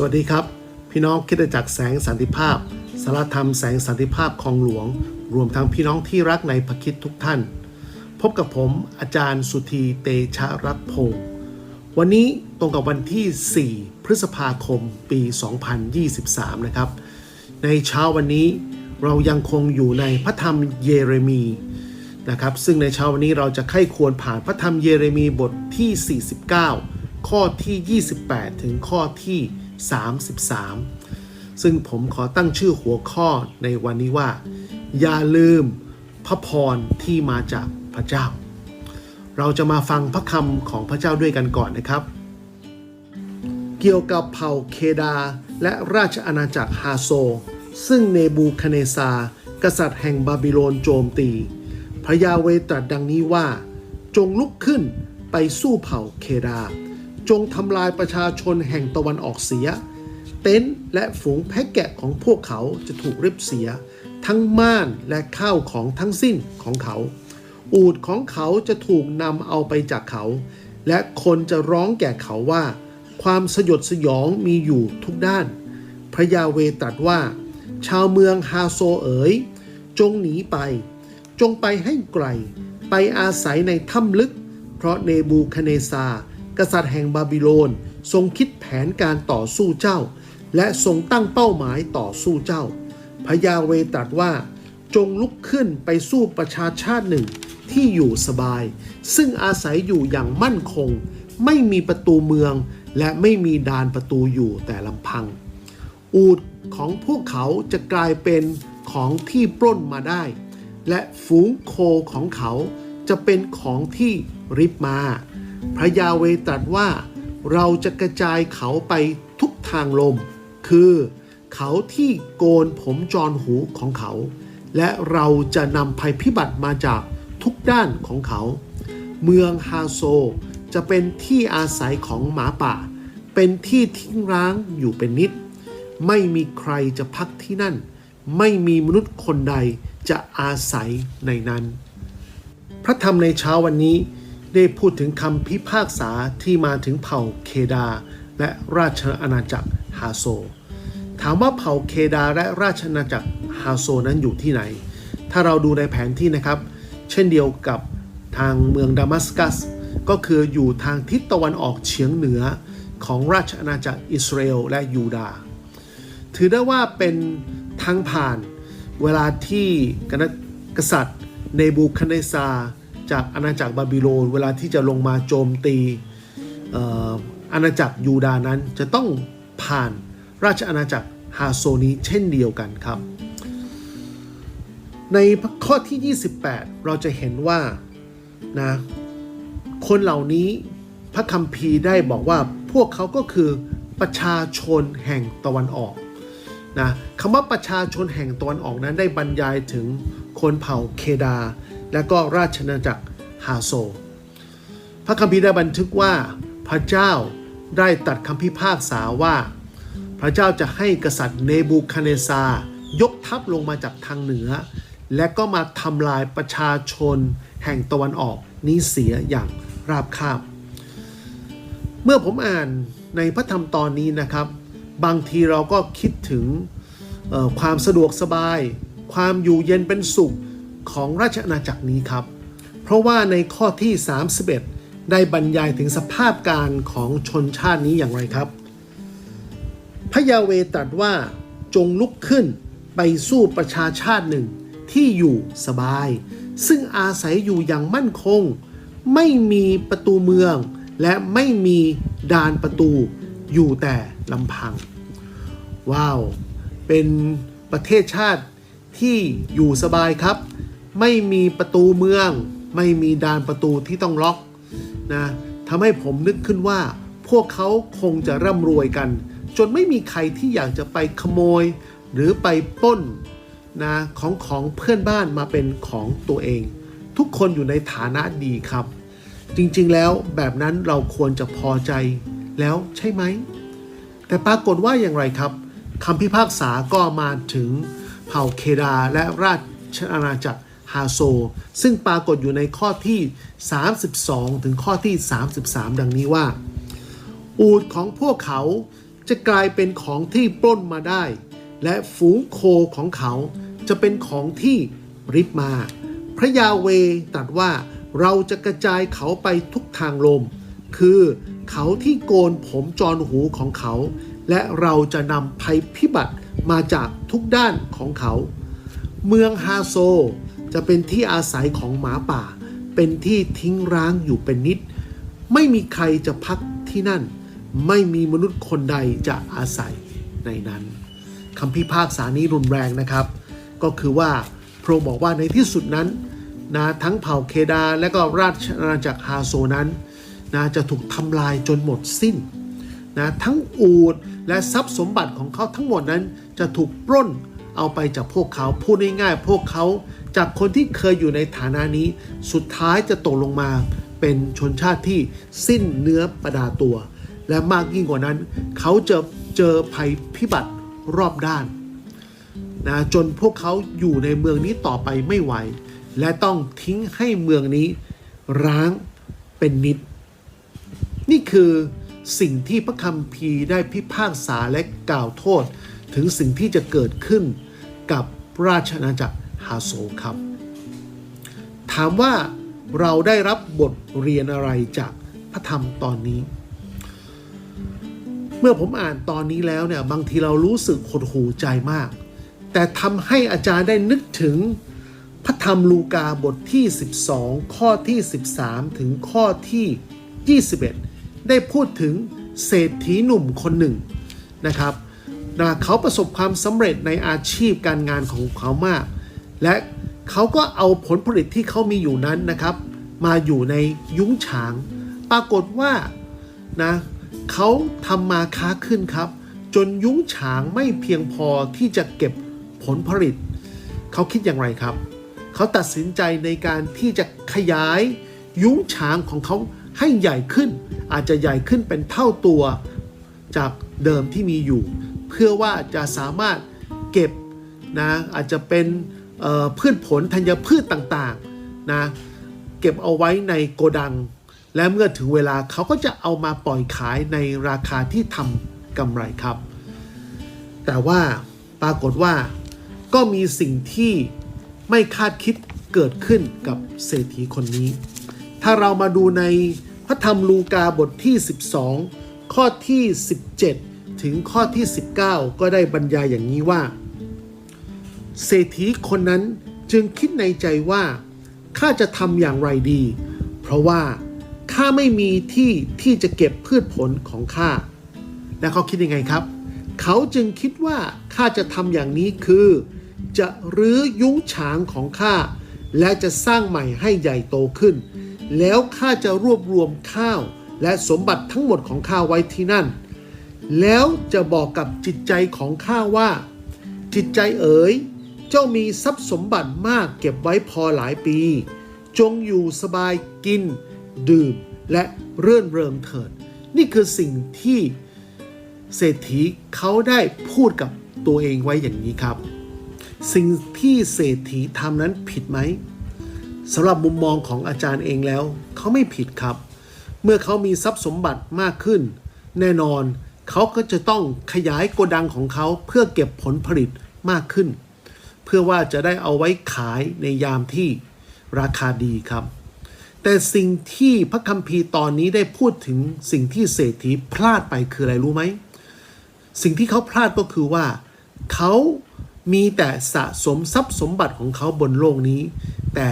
สวัสดีครับ พี่น้องคิดจักแสงสันติภาพ สารธรรมแสงสันติภาพของหลวง รวมทั้งพี่น้องที่รักในพระคิดทุกท่าน พบกับผมอาจารย์สุธีเตชะรัตพงศ์วันนี้ตรงกับวันที่ 4 พฤษภาคมปี 2023 นะครับ ในเช้าวันนี้เรายังคงอยู่ในพระธรรมเยเรมีนะครับ ซึ่งในเช้าวันนี้เราจะไข้ควรผ่านพระธรรมเยเรมีบทที่ 49 ข้อที่ 28 ถึงข้อที่ 33 ซึ่งผมขอตั้งชื่อหัวข้อในวันนี้ว่า อย่าลืมพระพรที่มาจากพระเจ้า เราจะมาฟังพระคำของพระเจ้าด้วยกันก่อนนะครับ เกี่ยวกับเผ่าเคดาและราชอาณาจักรฮาโซ ซึ่งเนบูคาเนซากษัตริย์แห่งบาบิโลนโจมตี พระยาเวตรัสดังนี้ว่า จงลุกขึ้นไปสู้เผ่าเคดา จงทำลายประชาชนแห่งตะวันออกเสีย เต็นท์และฝูงแพะแกะของพวกเขาจะถูกริบเสีย ทั้งม่านและข้าวของทั้งสิ้นของเขา อูดของเขาจะถูกนำเอาไปจากเขา และคนจะร้องแก่เขาว่า ความสยดสยองมีอยู่ทุกด้าน พระยาเวตรัสว่า ชาวเมืองฮาโซเอ๋ย จงหนีไป จงไปให้ไกล ไปอาศัยในถ้ำลึก เพราะเนบูคเนซา กษัตริย์แห่งบาบิโลน ทรงคิดแผนการต่อสู้เจ้า และทรงตั้งเป้าหมายต่อสู้เจ้า พระยาเวตรัสว่า จงลุกขึ้นไปสู้ประชาชาติหนึ่งที่อยู่สบาย ซึ่งอาศัยอยู่อย่างมั่นคง ไม่มีประตูเมือง และไม่มีดานประตูอยู่แต่ลำพัง อูดของพวกเขาจะกลายเป็นของที่ปล้นมาได้ และฝูงโคของเขาจะเป็นของที่ริบมา พระยาเวตรัสว่าเราจะกระจายเขาไปทุกทางลม คือเขาที่โกนผมจรหูของเขา และเราจะนำภัยพิบัติมาจากทุกด้านของเขา เมืองฮาโซจะเป็นที่อาศัยของหมาป่า เป็นที่ทิ้งร้างอยู่เป็นนิด ไม่มีใครจะพักที่นั่น ไม่มีมนุษย์คนใดจะอาศัยในนั้น พระธรรมในเช้าวันนี้ ได้พูดถึงคำพิพากษาที่มาถึงเผ่าเคดา และราชอาณาจักรฮาโซ ถามว่าเผ่าเคดาและราชอาณาจักรฮาโซนั้นอยู่ที่ไหน ถ้าเราดูในแผนที่นะครับ เช่นเดียวกับทางเมืองดามัสกัส ก็คืออยู่ทางทิศตะวันออกเฉียงเหนือของราชอาณาจักรอิสราเอลและยูดาห์ถือได้ว่าเป็นทางผ่านเวลาที่กษัตริย์เนบูคัดเนซา จากอาณาจักรบาบิโลนเวลาที่จะลงมาโจมตีอาณาจักรยูดานั้นจะต้องผ่านราชอาณาจักรฮาโซนี้เช่นเดียวกันครับ ในข้อที่ 28 เราจะเห็นว่านะคนเหล่านี้พระคัมภีร์ได้บอกว่าพวกเขาก็คือประชาชนแห่งตะวันออกนะคำว่าประชาชนแห่งตะวันออกนั้นได้บรรยายถึงคนเผ่าเคดา และก็ราชอาจักรฮาโซ พระคัมภีร์ได้บันทึกว่าพระเจ้าได้ตัดคำพิพากษาว่า พระเจ้าจะให้กษัตริย์เนบูคาเนซา ยกทัพลงมาจากทางเหนือ และก็มาทำลายประชาชนแห่งตะวันออกนี้เสียอย่างราบคาบ เมื่อผมอ่านในพระธรรมตอนนี้นะครับ บางทีเราก็คิดถึงความสะดวกสบาย ความอยู่เย็นเป็นสุข ของราชอาณาจักรนี้ครับ เพราะว่าในข้อที่ 31 ได้บรรยายถึงสภาพการของชนชาตินี้อย่างไรครับ พระยาเวตรัสว่าจงลุกขึ้นไปสู้ประชาชาติหนึ่งที่อยู่สบาย ซึ่งอาศัยอยู่อย่างมั่นคง ไม่มีประตูเมือง และไม่มีดานประตูอยู่แต่ลำพัง ว้าว เป็นประเทศชาติที่อยู่สบายครับ ไม่มีประตูเมือง ไม่มีดานประตูที่ต้องล็อกนะทำให้ผมนึกขึ้นว่า พวกเขาคงจะร่ำรวยกัน จนไม่มีใครที่อยากจะไปขโมย หรือไปป้นนะของของเพื่อนบ้านมาเป็นของตัวเอง ทุกคนอยู่ในฐานะดีครับ จริงๆแล้วแบบนั้นเราควรจะพอใจแล้วใช่ไหม แต่ปรากฏว่าอย่างไรครับคำพิพากษาก็มาถึงเผ่าเคดาและราชอาณาจักร ฮาโซ ซึ่งปรากฏอยู่ในข้อที่ 32 ถึงข้อที่ 33 ดังนี้ว่า อูดของพวกเขาจะกลายเป็นของที่ปล้นมาได้ และฝูงโคของเขาจะเป็นของที่ริบมา พระยาเวตรัสว่าเราจะกระจายเขาไปทุกทางลม คือเขาที่โกนผมจรหูของเขา และเราจะนำภัยพิบัติมาจากทุกด้านของเขา เมืองฮาโซ จะเป็นที่อาศัยของหมาป่า เป็นที่ทิ้งร้างอยู่เป็นนิด ไม่มีใครจะพักที่นั่น ไม่มีมนุษย์คนใดจะอาศัยในนั้นคำพิพากษานี้รุนแรงนะครับ ก็คือว่าพระองค์บอกว่าในที่สุดนั้นนะทั้งเผ่าเคดาและก็ราชอาณาจักรฮาโซนั้นนะจะถูกทำลายจนหมดสิ้นนะทั้งอูดและทรัพย์สมบัติของเขาทั้งหมดนั้นจะถูกปล้นเอาไปจากพวกเขาพูดง่ายๆพวกเขา จากคนที่เคยอยู่ในฐานะนี้ สุดท้ายจะตกลงมา เป็นชนชาติที่สิ้นเนื้อประดาตัว และมากยิ่งกว่านั้น เขาจะเจอภัยพิบัติรอบด้านนะจนพวกเขาอยู่ในเมืองนี้ต่อไปไม่ไหว และต้องทิ้งให้เมืองนี้ ร้างเป็นนิด นี่คือสิ่งที่พระคัมภีร์ได้พิพากษาและกล่าวโทษ ถึงสิ่งที่จะเกิดขึ้นกับราชอาณาจักราโซครับ ถามว่าเราได้รับบทเรียนอะไรจากพระธรรมตอนนี้ เมื่อผมอ่านตอนนี้แล้วเนี่ย บางทีเรารู้สึกหดหูใจมาก แต่ทำให้อาจารย์ได้นึกถึงพระธรรมลูกาบทที่ 12 ข้อที่ 13 ถึงข้อที่ 21 ได้พูดถึงเศรษฐีหนุ่มคนหนึ่งนะครับนะเขาประสบความสำเร็จในอาชีพการงานของเขามาก และเขาก็เอาผลผลิตที่เขามีอยู่นั้นนะครับ มาอยู่ในยุ้งฉาง ปรากฏว่านะเขาทำมาค้าขึ้นครับ จนยุ้งฉางไม่เพียงพอที่จะเก็บผลผลิต เขาคิดอย่างไรครับ เขาตัดสินใจในการที่จะขยายยุ้งฉางของเขาให้ใหญ่ขึ้น อาจจะใหญ่ขึ้นเป็นเท่าตัวจากเดิมที่มีอยู่ เพื่อว่าจะสามารถเก็บนะอาจจะเป็น พืชผลธัญพืชต่างๆนะเก็บเอาไว้ในโกดัง และเมื่อถึงเวลาเขาก็จะเอามาปล่อยขายในราคาที่ทำกำไรครับ แต่ว่าปรากฏว่าก็มีสิ่งที่ไม่คาดคิดเกิดขึ้นกับเศรษฐีคนนี้ ถ้าเรามาดูในพระธรรมลูกาบทที่ 12 ข้อที่ 17 ถึงข้อที่ 19 ก็ได้บรรยายอย่างนี้ว่า เศรษฐีคนนั้นจึงคิดในใจว่าข้าจะทำอย่างไรดี เพราะว่าข้าไม่มีที่ที่จะเก็บพืชผลของข้าและเขาคิดยังไงครับ เขาจึงคิดว่าข้าจะทำอย่างนี้คือ จะรื้อยุ้งฉางของข้าและจะสร้างใหม่ให้ใหญ่โตขึ้น แล้วข้าจะรวบรวมข้าวและสมบัติทั้งหมดของข้าไว้ที่นั่น แล้วจะบอกกับจิตใจของข้าว่า จิตใจเอ๋ย เจ้ามีทรัพย์สมบัติมากเก็บไว้พอหลายปี จงอยู่สบายกิน ดื่มและเรื่อนเริงเถิด นี่คือสิ่งที่เศรษฐีเขาได้พูดกับตัวเองไว้อย่างนี้ครับ สิ่งที่เศรษฐีทำนั้นผิดไหมสำหรับมุมมองของอาจารย์เองแล้ว เขาไม่ผิดครับ เมื่อเขามีทรัพย์สมบัติมากขึ้น แน่นอนเขาก็จะต้องขยายโกดังของเขาเพื่อเก็บผลผลิตมากขึ้น เพื่อว่าจะได้เอาไว้ขายในยามที่ราคาดีครับ แต่สิ่งที่พระคัมภีร์ตอนนี้ได้พูดถึงสิ่งที่เศรษฐีพลาดไปคืออะไรรู้ไหม สิ่งที่เขาพลาดก็คือว่า เขามีแต่สะสมทรัพย์สมบัติของเขาบนโลกนี้ แต่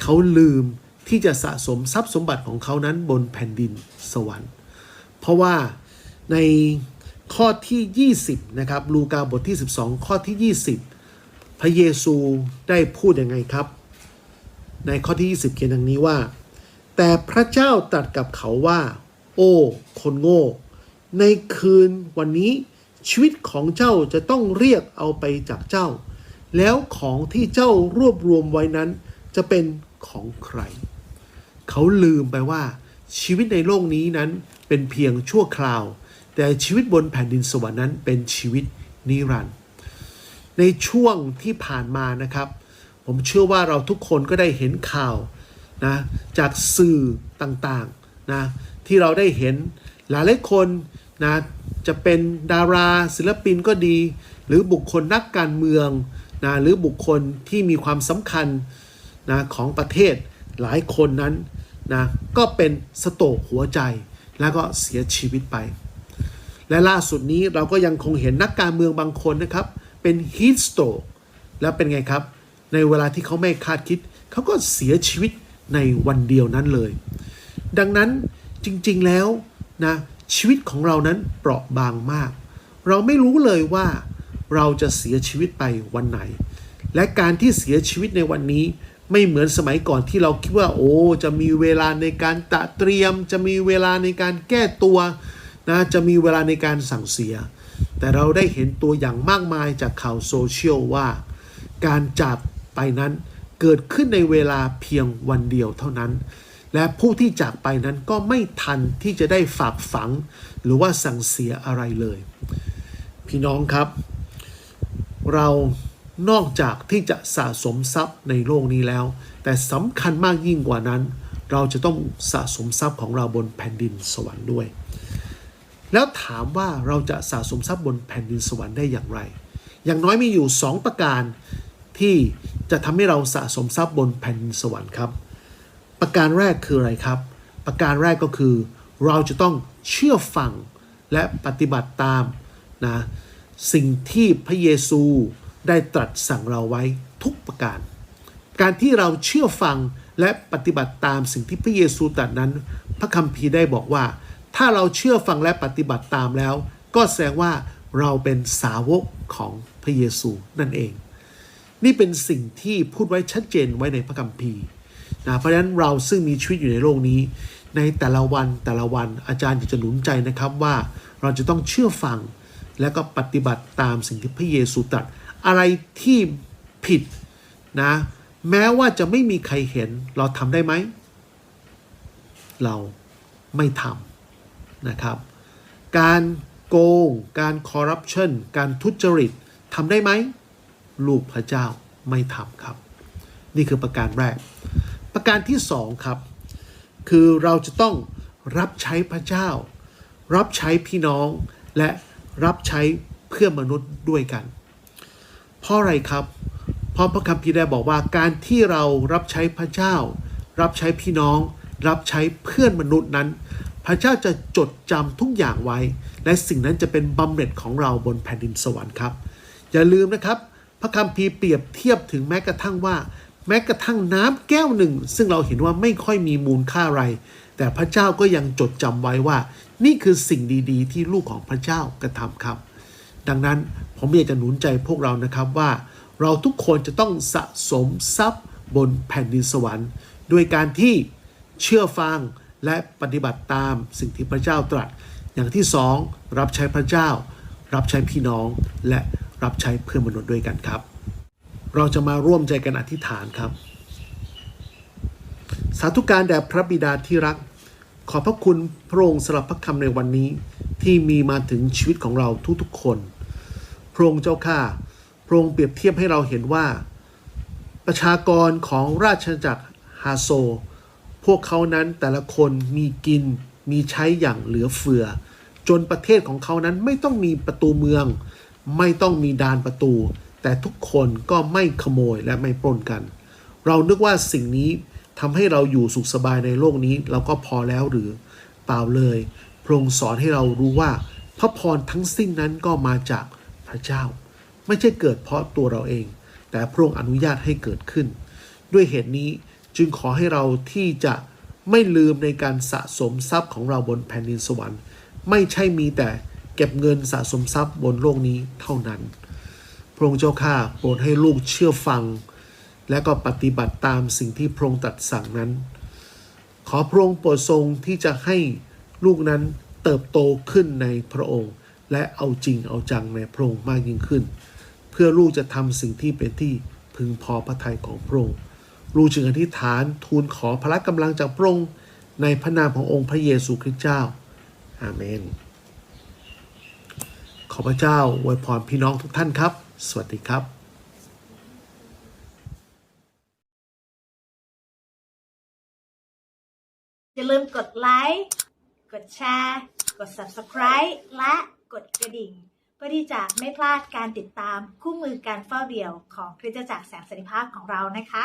เขาลืมที่จะสะสมทรัพย์สมบัติของเขานั้นบนแผ่นดินสวรรค์ เพราะว่าในข้อที่ 20 นะครับ ลูกาบทที่ 12 ข้อที่ 20 พระเยซูได้พูดยังไงครับ ในข้อที่ 20 เขียนดังนี้ว่า แต่พระเจ้าตรัสกับเขาว่า โอ้ คนโง่ ในคืนวันนี้ชีวิตของเจ้าจะต้องเรียกเอาไปจากเจ้า แล้วของที่เจ้ารวบรวมไว้นั้น จะเป็นของใคร เขาลืมไปว่า ชีวิตในโลกนี้นั้นเป็นเพียงชั่วคราว แต่ชีวิตบนแผ่นดินสวรรค์นั้นเป็นชีวิตนิรันดร์ ในช่วงที่ผ่านมานะครับ ผมเชื่อว่าเราทุกคนก็ได้เห็นข่าวนะจากสื่อต่างๆนะที่เราได้เห็นหลายหลายคนนะจะเป็นดาราศิลปินก็ดี หรือบุคคลนักการเมืองนะหรือบุคคลที่มีความสำคัญนะของประเทศหลายคนนั้นนะก็เป็นสโตกหัวใจแล้วก็เสียชีวิตไป และล่าสุดนี้เราก็ยังคงเห็นนักการเมืองบางคนนะครับ เป็นฮีทสโตรกแล้วเป็นไงครับ ในเวลาที่เขาไม่คาดคิด เขาก็เสียชีวิตในวันเดียวนั้นเลย ดังนั้นจริงๆแล้วนะชีวิตของเรานั้นเปราะบางมาก เราไม่รู้เลยว่าเราจะเสียชีวิตไปวันไหน และการที่เสียชีวิตในวันนี้ไม่เหมือนสมัยก่อนที่เราคิดว่าโอ้จะมีเวลาในการตะเตรียม จะมีเวลาในการแก้ตัวนะจะมีเวลาในการสั่งเสีย แต่เราได้เห็นตัวอย่างมากมายจากข่าวโซเชียลว่า การจากไปนั้นเกิดขึ้นในเวลาเพียงวันเดียวเท่านั้น และผู้ที่จากไปนั้นก็ไม่ทันที่จะได้ฝากฝัง หรือว่าสั่งเสียอะไรเลย พี่น้องครับ เรานอกจากที่จะสะสมทรัพย์ในโลกนี้แล้ว แต่สำคัญมากยิ่งกว่านั้น เราจะต้องสะสมทรัพย์ของเราบนแผ่นดินสวรรค์ด้วย แล้วถามว่าเราจะสะสมทรัพย์บนแผ่นดินสวรรค์ได้อย่างไร อย่างน้อยมีอยู่ 2 ประการที่จะทำให้เราสะสมทรัพย์บนแผ่นดินสวรรค์ครับ ประการแรกคืออะไรครับ ประการแรกก็คือ เราจะต้องเชื่อฟังและปฏิบัติตามนะสิ่งที่พระเยซูได้ตรัสสั่งเราไว้ทุกประการ การที่เราเชื่อฟังและปฏิบัติตามสิ่งที่พระเยซูตรัสนั้น พระคัมภีร์ได้บอกว่า ถ้าเราเชื่อฟังและปฏิบัติตามแล้ว ก็แสดงว่าเราเป็นสาวกของพระเยซูนั่นเอง นี่เป็นสิ่งที่พูดไว้ชัดเจนไว้ในพระคัมภีร์นะเพราะฉะนั้นเราซึ่งมีชีวิตอยู่ในโลกนี้ ในแต่ละวันแต่ละวันอาจารย์อยากจะหนุนใจนะครับว่าเราจะต้องเชื่อฟังและก็ปฏิบัติตามสิ่งที่พระเยซูตรัสอะไรที่ผิดนะแม้ว่าจะไม่มีใครเห็นเราทำได้ไหม เราไม่ทำ นะครับ การโกง การคอร์รัปชันการทุจริตทำได้ไหม ลูกพระเจ้าไม่ทำครับ นี่คือประการแรก ประการที่สองครับ คือเราจะต้องรับใช้พระเจ้า รับใช้พี่น้องและรับใช้เพื่อนมนุษย์ด้วยกัน เพราะอะไรครับ เพราะพระคัมภีร์ได้บอกว่าการที่เรารับใช้พระเจ้า รับใช้พี่น้อง รับใช้เพื่อนมนุษย์นั้น พระเจ้าจะจดจำทุกอย่างไว้ และสิ่งนั้นจะเป็นบำเหน็จของเราบนแผ่นดินสวรรค์ครับ อย่าลืมนะครับ พระคัมภีร์เปรียบเทียบถึงแม้กระทั่งว่า แม้กระทั่งน้ำแก้วหนึ่ง ซึ่งเราเห็นว่าไม่ค่อยมีมูลค่าอะไร แต่พระเจ้าก็ยังจดจำไว้ว่า นี่คือสิ่งดีๆ ที่ลูกของพระเจ้ากระทำครับ ดังนั้นผมอยากจะหนุนใจพวกเรานะครับว่า เราทุกคนจะต้องสะสมทรัพย์บนแผ่นดินสวรรค์ ด้วยการที่เชื่อฟัง และปฏิบัติตามสิ่งที่พระเจ้าตรัส อย่างที่สองรับใช้พระเจ้า รับใช้พี่น้อง และรับใช้เพื่อนมนุษย์ด้วยกันครับ เราจะมาร่วมใจกันอธิษฐานครับ สาธุการแด่พระบิดาที่รัก ขอพระคุณพระองค์สำหรับพระคำในวันนี้ที่มีมาถึงชีวิตของเราทุกๆคนพระองค์เจ้าข้าพระองค์เปรียบเทียบให้เราเห็นว่า ประชากรของราชอาณาจักรฮาโซ พวกเขานั้นแต่ละคนมีกินมีใช้อย่างเหลือเฟือ จนประเทศของเขานั้นไม่ต้องมีประตูเมือง ไม่ต้องมีดานประตู แต่ทุกคนก็ไม่ขโมยและไม่ปล้นกัน เรานึกว่าสิ่งนี้ทำให้เราอยู่สุขสบายในโลกนี้เราก็พอแล้วหรือเปล่าเลยพระองค์สอนให้เรารู้ว่า พระพรทั้งสิ้นนั้นก็มาจากพระเจ้า ไม่ใช่เกิดเพราะตัวเราเอง แต่พระองค์อนุญาตให้เกิดขึ้น ด้วยเหตุนี้ จึงขอให้เราที่จะไม่ลืมในการสะสมทรัพย์ของเราบนแผ่นดินสวรรค์ ไม่ใช่มีแต่เก็บเงินสะสมทรัพย์บนโลกนี้เท่านั้น พระองค์เจ้าข้าโปรดให้ลูกเชื่อฟัง และก็ปฏิบัติตามสิ่งที่พระองค์ตรัสสั่งนั้น ขอพระองค์โปรดทรงที่จะให้ลูกนั้นเติบโตขึ้นในพระองค์ และเอาจริงเอาจังในพระองค์มากยิ่งขึ้น เพื่อลูกจะทำสิ่งที่เป็นที่พึงพอพระทัยของพระองค์ ลูกจึงอธิษฐานทูลขอพละกำลังจากพระองค์ในพระนามขององค์พระเยซูคริสต์เจ้า อาเมน ขอพระเจ้าอวยพรพี่น้องทุกท่านครับ สวัสดีครับอย่าลืมกดไลค์ กดแชร์ กด subscribe และกดกระดิ่ง เพื่อที่จะไม่พลาดการติดตามคู่มือการเฝ้าเดี่ยวของคริสตจักรแสงสันติภาพของเรานะคะ